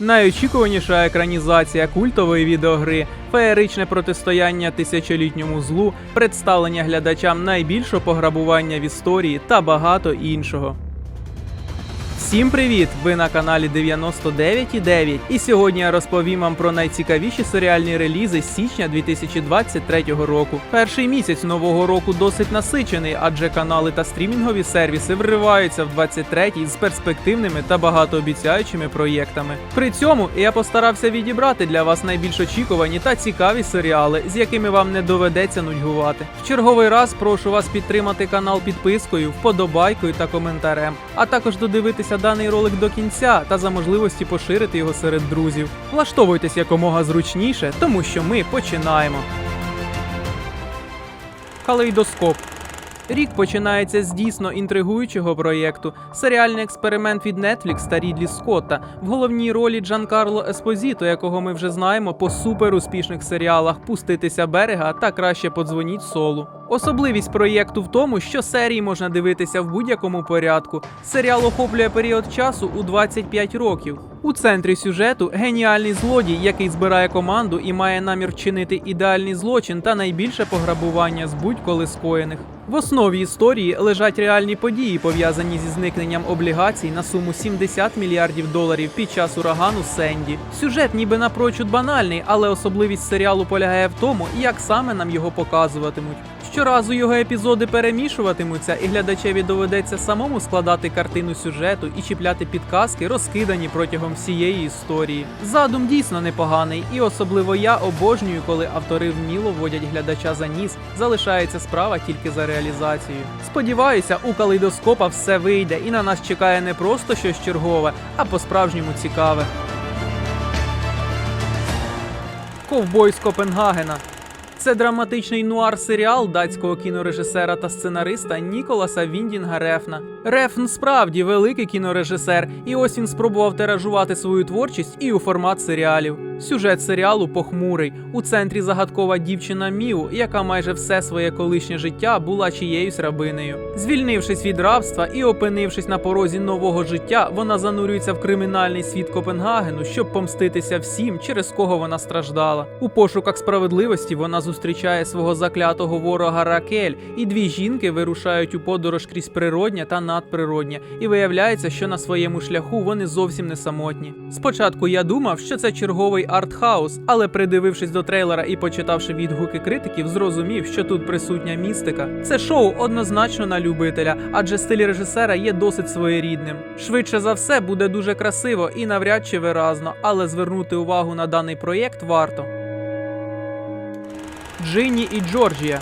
Найочікуваніша екранізація культової відеогри, феєричне протистояння тисячолітньому злу, представлення глядачам найбільшого пограбування в історії та багато іншого. Всім привіт! Ви на каналі 99.9 і сьогодні я розповім вам про найцікавіші серіальні релізи січня 2023 року. Перший місяць нового року досить насичений, адже канали та стрімінгові сервіси вриваються в 23-й з перспективними та багатообіцяючими проєктами. При цьому я постарався відібрати для вас найбільш очікувані та цікаві серіали, з якими вам не доведеться нудьгувати. В черговий раз прошу вас підтримати канал підпискою, вподобайкою та коментарем, а також додивитися даний ролик до кінця та за можливості поширити його серед друзів. Влаштовуйтесь якомога зручніше, тому що ми починаємо. Калейдоскоп. Рік починається з дійсно інтригуючого проєкту. Серіальний експеримент від Netflix та Рідлі Скотта. В головній ролі Джанкарло Еспозіто, якого ми вже знаємо по суперуспішних серіалах Пуститися берега та краще подзвоніть солу. Особливість проєкту в тому, що серії можна дивитися в будь-якому порядку. Серіал охоплює період часу у 25 років. У центрі сюжету геніальний злодій, який збирає команду і має намір вчинити ідеальний злочин та найбільше пограбування з будь-коли скоєних. В основі історії лежать реальні події, пов'язані зі зникненням облігацій на суму 70 мільярдів доларів під час урагану Сенді. Сюжет ніби напрочуд банальний, але особливість серіалу полягає в тому, як саме нам його показуватимуть. Щоразу його епізоди перемішуватимуться, і глядачеві доведеться самому складати картину сюжету і чіпляти підказки, розкидані протягом всієї історії. Задум дійсно непоганий, і особливо я обожнюю, коли автори вміло вводять глядача за ніс. Залишається справа тільки за реалізацією. Сподіваюся, у калейдоскопа все вийде, і на нас чекає не просто щось чергове, а по-справжньому цікаве. Ковбой з Копенгагена. Це драматичний нуар-серіал датського кінорежисера та сценариста Ніколаса Віндінга Рефна. Рефн справді великий кінорежисер, і ось він спробував тиражувати свою творчість і у формат серіалів. Сюжет серіалу похмурий. У центрі загадкова дівчина Міу, яка майже все своє колишнє життя була чиєюсь рабинею. Звільнившись від рабства і опинившись на порозі нового життя, вона занурюється в кримінальний світ Копенгагену, щоб помститися всім, через кого вона страждала. У пошуках справедливості вона зустрічає свого заклятого ворога Ракель, і дві жінки вирушають у подорож крізь природнє та надприроднє, і виявляється, що на своєму шляху вони зовсім не самотні. Спочатку я думав, що це черговий артхаус, але придивившись до трейлера і почитавши відгуки критиків, зрозумів, що тут присутня містика. Це шоу однозначно на любителя, адже стиль режисера є досить своєрідним. Швидше за все буде дуже красиво і навряд чи виразно, але звернути увагу на даний проєкт варто. Джинні і Джорджія.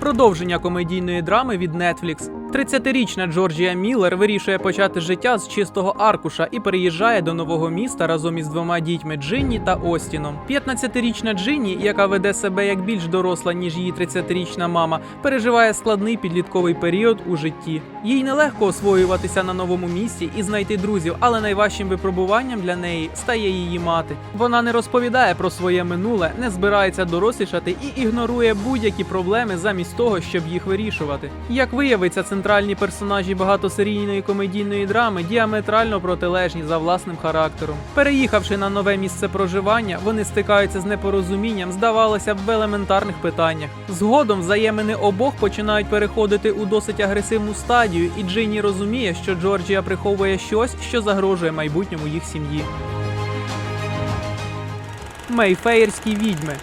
Продовження комедійної драми від Netflix. 30-річна Джорджія Міллер вирішує почати життя з чистого аркуша і переїжджає до нового міста разом із двома дітьми Джинні та Остіном. 15-річна Джинні, яка веде себе як більш доросла, ніж її 30-річна мама, переживає складний підлітковий період у житті. Їй нелегко освоюватися на новому місці і знайти друзів, але найважчим випробуванням для неї стає її мати. Вона не розповідає про своє минуле, не збирається дорослішати і ігнорує будь-які проблеми замість того, щоб їх вирішувати. Як виявиться, центральні персонажі багатосерійної комедійної драми діаметрально протилежні за власним характером. Переїхавши на нове місце проживання, вони стикаються з непорозумінням, здавалося б, в елементарних питаннях. Згодом взаємини обох починають переходити у досить агресивну стадію, і Джинні розуміє, що Джорджія приховує щось, що загрожує майбутньому їх сім'ї. Мейфеєрські відьми.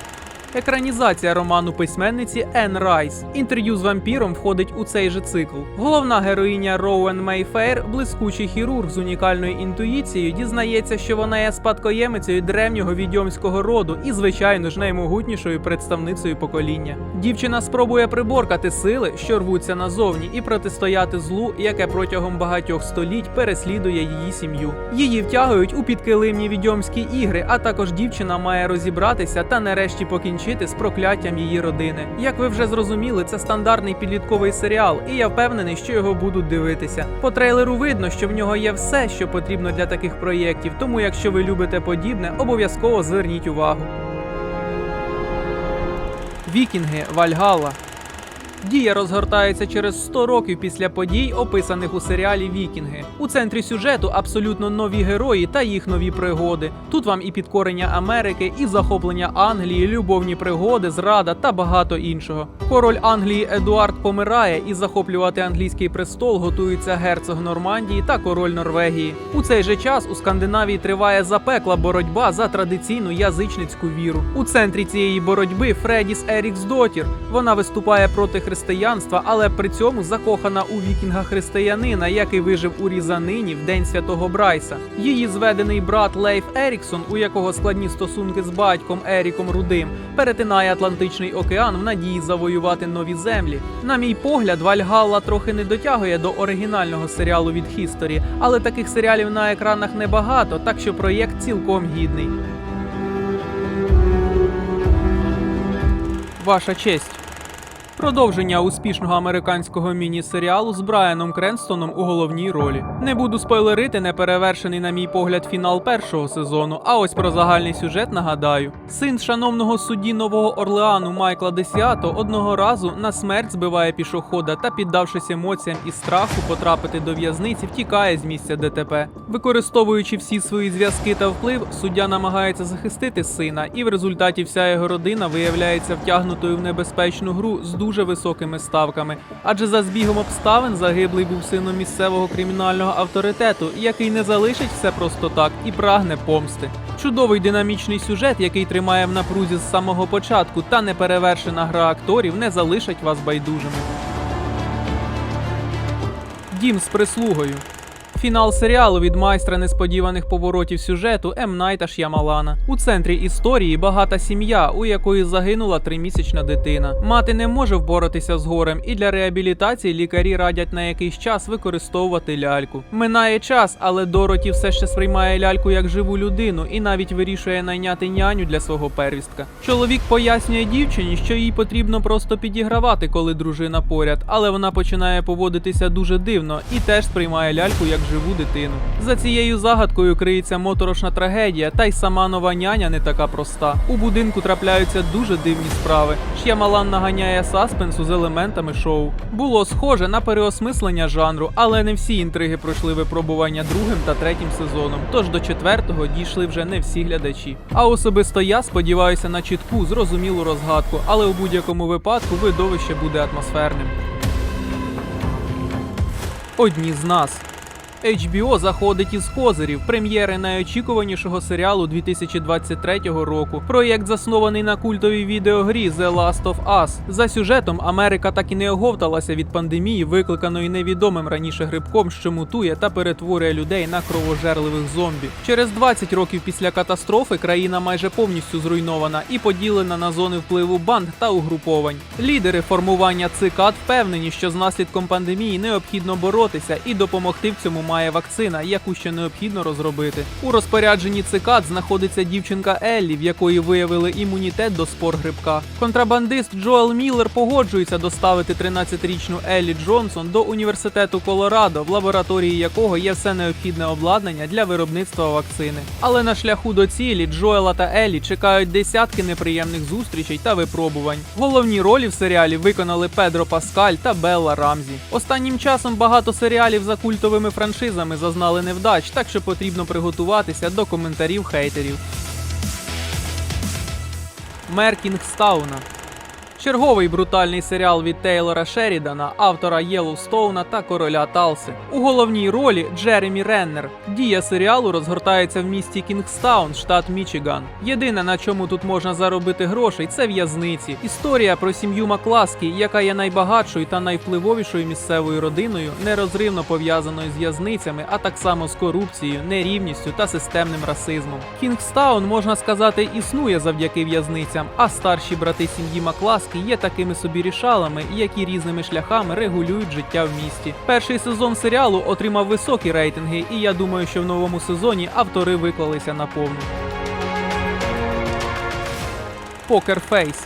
Екранізація роману письменниці Енн Райс. Інтерв'ю з вампіром входить у цей же цикл. Головна героїня Роуен Мейфейр, блискучий хірург з унікальною інтуїцією, дізнається, що вона є спадкоємицею древнього відьомського роду і, звичайно ж, наймогутнішою представницею покоління. Дівчина спробує приборкати сили, що рвуться назовні, і протистояти злу, яке протягом багатьох століть переслідує її сім'ю. Її втягують у підкилимні відьомські ігри, а також дівчина має розібратися та нарешті покінчити з прокляттям її родини. Як ви вже зрозуміли, це стандартний підлітковий серіал, і я впевнений, що його будуть дивитися. По трейлеру видно, що в нього є все, що потрібно для таких проєктів. Тому, якщо ви любите подібне, обов'язково зверніть увагу. Вікінги Вальгалла. Дія розгортається через 100 років після подій, описаних у серіалі Вікінги. У центрі сюжету абсолютно нові герої та їх нові пригоди. Тут вам і підкорення Америки, і захоплення Англії, любовні пригоди, зрада та багато іншого. Король Англії Едуард помирає, і захоплювати англійський престол готується герцог Нормандії та король Норвегії. У цей же час у Скандинавії триває запекла боротьба за традиційну язичницьку віру. У центрі цієї боротьби Фредіс Ерікс Дотір. Вона виступає проти християнства, але при цьому закохана у вікінга християнина, який вижив у різанині в день святого Брайса. Її зведений брат Лейф Еріксон, у якого складні стосунки з батьком Еріком Рудим, перетинає Атлантичний океан в надії завоювати нові землі. На мій погляд, Вальгалла трохи не дотягує до оригінального серіалу від Хісторі, але таких серіалів на екранах небагато, так що проєкт цілком гідний. Ваша честь. Продовження успішного американського міні-серіалу з Брайаном Кренстоном у головній ролі. Не буду спойлерити неперевершений, на мій погляд, фінал першого сезону. А ось про загальний сюжет нагадаю: син шановного судді Нового Орлеану Майкла Десіато одного разу на смерть збиває пішохода та, піддавшись емоціям і страху потрапити до в'язниці, втікає з місця ДТП. Використовуючи всі свої зв'язки та вплив, суддя намагається захистити сина, і в результаті вся його родина виявляється втягнутою в небезпечну гру з дуже високими ставками. Адже за збігом обставин загиблий був сином місцевого кримінального авторитету, який не залишить все просто так і прагне помсти. Чудовий динамічний сюжет, який тримає в напрузі з самого початку, та неперевершена гра акторів не залишать вас байдужими. Дім з прислугою. Фінал серіалу від майстра несподіваних поворотів сюжету М. Найта Ш'ямалана. У центрі історії багата сім'я, у якої загинула тримісячна дитина. Мати не може впоратися з горем, і для реабілітації лікарі радять на якийсь час використовувати ляльку. Минає час, але Дороті все ще сприймає ляльку як живу людину і навіть вирішує найняти няню для свого первістка. Чоловік пояснює дівчині, що їй потрібно просто підігравати, коли дружина поряд, але вона починає поводитися дуже дивно і теж сприймає ляльку як живу дитину. За цією загадкою криється моторошна трагедія, та й сама нова няня не така проста. У будинку трапляються дуже дивні справи. Ш'ямалан наганяє саспенсу з елементами шоу. Було схоже на переосмислення жанру, але не всі інтриги пройшли випробування другим та третім сезоном. Тож до четвертого дійшли вже не всі глядачі. А особисто я сподіваюся на чітку, зрозумілу розгадку, але у будь-якому випадку видовище буде атмосферним. Одні з нас. HBO заходить із козирів прем'єри найочікуванішого серіалу 2023 року. Проєкт заснований на культовій відеогрі The Last of Us. За сюжетом Америка так і не оговталася від пандемії, викликаної невідомим раніше грибком, що мутує та перетворює людей на кровожерливих зомбі. Через 20 років після катастрофи країна майже повністю зруйнована і поділена на зони впливу банд та угруповань. Лідери формування цикад впевнені, що з наслідком пандемії необхідно боротися і допомогти в цьому має вакцина, яку ще необхідно розробити. У розпорядженні цикад знаходиться дівчинка Еллі, в якої виявили імунітет до спор грибка. Контрабандист Джоел Міллер погоджується доставити 13-річну Еллі Джонсон до університету Колорадо, в лабораторії якого є все необхідне обладнання для виробництва вакцини. Але на шляху до цілі Джоела та Еллі чекають десятки неприємних зустрічей та випробувань. Головні ролі в серіалі виконали Педро Паскаль та Белла Рамзі. Останнім часом багато серіалів за культовими франшизами зазнали невдач, так що потрібно приготуватися до коментарів хейтерів. Мер Кінгстауна. Черговий брутальний серіал від Тейлора Шерідана, автора Єлоустоуна та короля Талси. У головній ролі Джеремі Реннер. Дія серіалу розгортається в місті Кінгстаун, штат Мічиган. Єдине, на чому тут можна заробити грошей, це в'язниці. Історія про сім'ю Макласкі, яка є найбагатшою та найвпливовішою місцевою родиною, нерозривно пов'язаною з в'язницями, а так само з корупцією, нерівністю та системним расизмом. Кінгстаун, можна сказати, існує завдяки в'язницям, а старші брати сім'ї Макласкі є такими собі рішалами, які різними шляхами регулюють життя в місті. Перший сезон серіалу отримав високі рейтинги, і я думаю, що в новому сезоні автори виклалися на повну. Покер Фейс.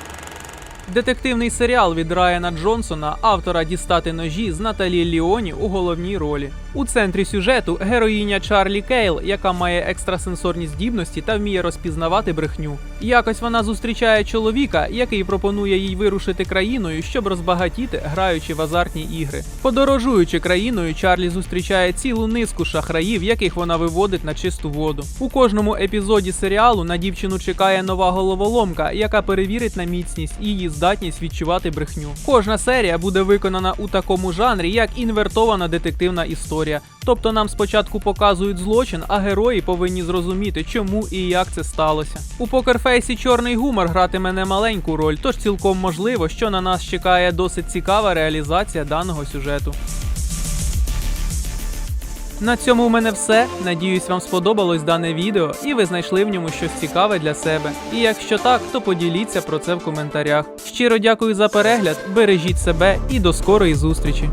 Детективний серіал від Райана Джонсона, автора дістати ножі з Наталі Ліоні у головній ролі. У центрі сюжету героїня Чарлі Кейл, яка має екстрасенсорні здібності та вміє розпізнавати брехню. Якось вона зустрічає чоловіка, який пропонує їй вирушити країною, щоб розбагатіти, граючи в азартні ігри. Подорожуючи країною, Чарлі зустрічає цілу низку шахраїв, яких вона виводить на чисту воду. У кожному епізоді серіалу на дівчину чекає нова головоломка, яка перевірить на міцність і її здатність відчувати брехню. Кожна серія буде виконана у такому жанрі, як інвертована детективна історія. Тобто нам спочатку показують злочин, а герої повинні зрозуміти, чому і як це сталося. У покерфейсі чорний гумор гратиме немаленьку роль, тож цілком можливо, що на нас чекає досить цікава реалізація даного сюжету. На цьому в мене все. Надіюсь, вам сподобалось дане відео і ви знайшли в ньому щось цікаве для себе. І якщо так, то поділіться про це в коментарях. Щиро дякую за перегляд, бережіть себе і до скорої зустрічі!